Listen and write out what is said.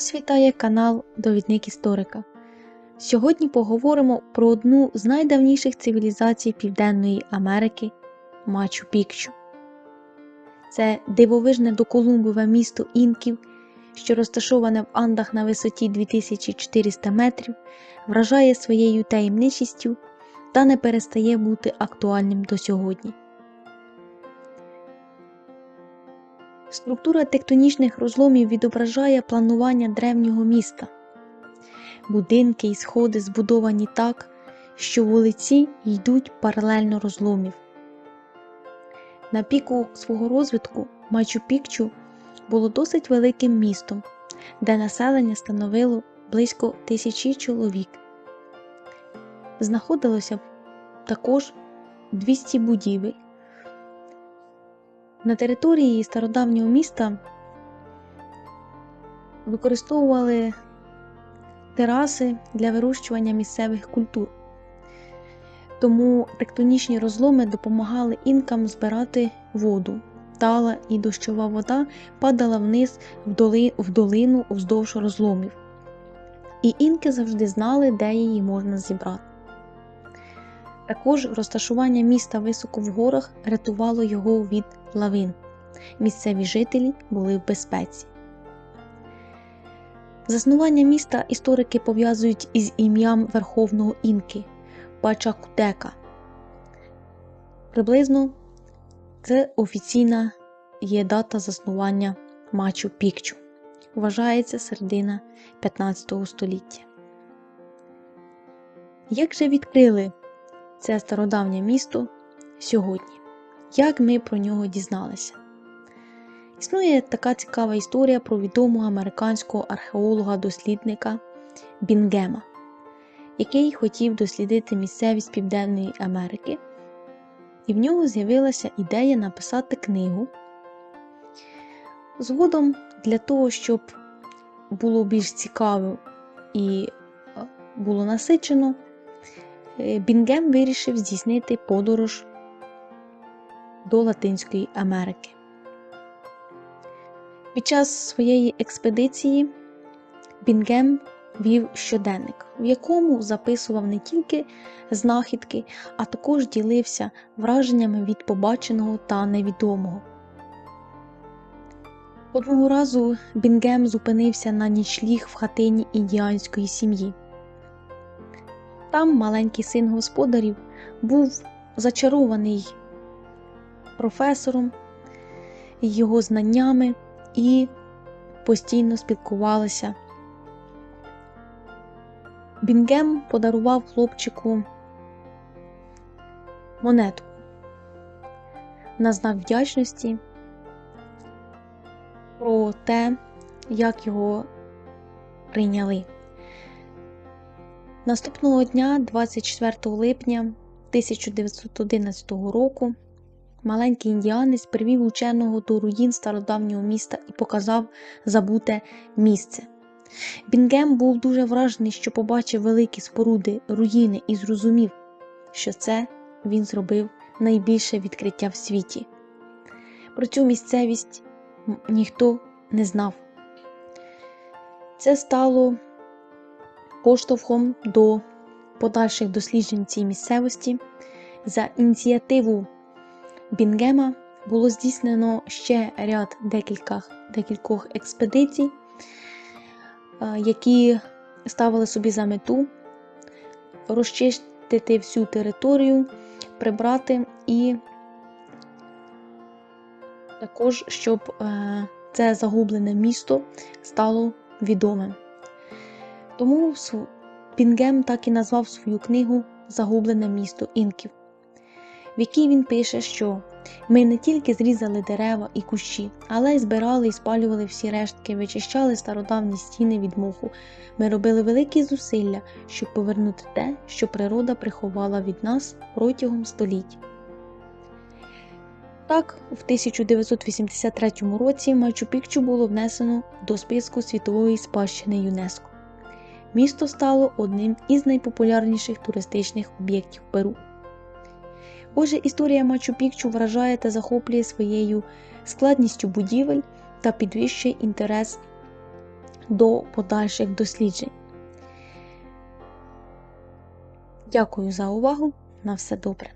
Вас вітає канал Довідник Історика. Сьогодні поговоримо про одну з найдавніших цивілізацій Південної Америки Мачу Пікчу. Це дивовижне доколумбове місто інків, що розташоване в Андах на висоті 2400 метрів, вражає своєю таємничістю та не перестає бути актуальним до сьогодні. Структура тектонічних розломів відображає планування древнього міста. Будинки і сходи збудовані так, що вулиці йдуть паралельно розломів. На піку свого розвитку Мачу Пікчу було досить великим містом, де населення становило близько тисячі чоловік. Знаходилося також 200 будівель. На території стародавнього міста використовували тераси для вирощування місцевих культур. Тому тектонічні розломи допомагали інкам збирати воду. Тала і дощова вода падала вниз в, доли, в долину вздовж розломів. І інки завжди знали, де її можна зібрати. Також розташування міста високо в горах рятувало його від лавин. Місцеві жителі були в безпеці. Заснування міста історики пов'язують із ім'ям верховного інки Пачакутека. Приблизно це офіційна є дата заснування Мачу Пікчу. Вважається середина 15 століття. Як же відкрили це стародавнє місто сьогодні? Як ми про нього дізналися? Існує така цікава історія про відомого американського археолога-дослідника Бінгема, який хотів дослідити місцевість Південної Америки, і в нього з'явилася ідея написати книгу. Згодом для того, щоб було більш цікаво і було насичено, Бінгем вирішив здійснити подорож до Латинської Америки. Під час своєї експедиції Бінгем вів щоденник, в якому записував не тільки знахідки, а також ділився враженнями від побаченого та невідомого. Одного разу Бінгем зупинився на нічліг в хатині індіанської сім'ї. Там маленький син господарів був зачарований професором, його знаннями і постійно спілкувалися. Бінгем подарував хлопчику монетку на знак вдячності про те, як його прийняли. Наступного дня, 24 липня 1911 року, маленький індіанець привів ученого до руїн стародавнього міста і показав забуте місце. Бінгем був дуже вражений, що побачив великі споруди руїни і зрозумів, що це він зробив найбільше відкриття в світі. Про цю місцевість ніхто не знав. Це стало поштовхом до подальших досліджень цієї місцевості. За ініціативу Бінгема було здійснено ще ряд декілька, декількох експедицій, які ставили собі за мету розчистити всю територію, прибрати і також, щоб це загублене місто стало відомим. Тому Пінгем так і назвав свою книгу Загублене місто інків, в якій він пише, що ми не тільки зрізали дерева і кущі, але й збирали і спалювали всі рештки, вичищали стародавні стіни від моху. Ми робили великі зусилля, щоб повернути те, що природа приховала від нас протягом століть. Так, в 1983 році Мачу Пікчу було внесено до списку світової спадщини ЮНЕСКО. Місто стало одним із найпопулярніших туристичних об'єктів Перу. Отже, історія Мачу Пікчу вражає та захоплює своєю складністю будівель та підвищує інтерес до подальших досліджень. Дякую за увагу. На все добре.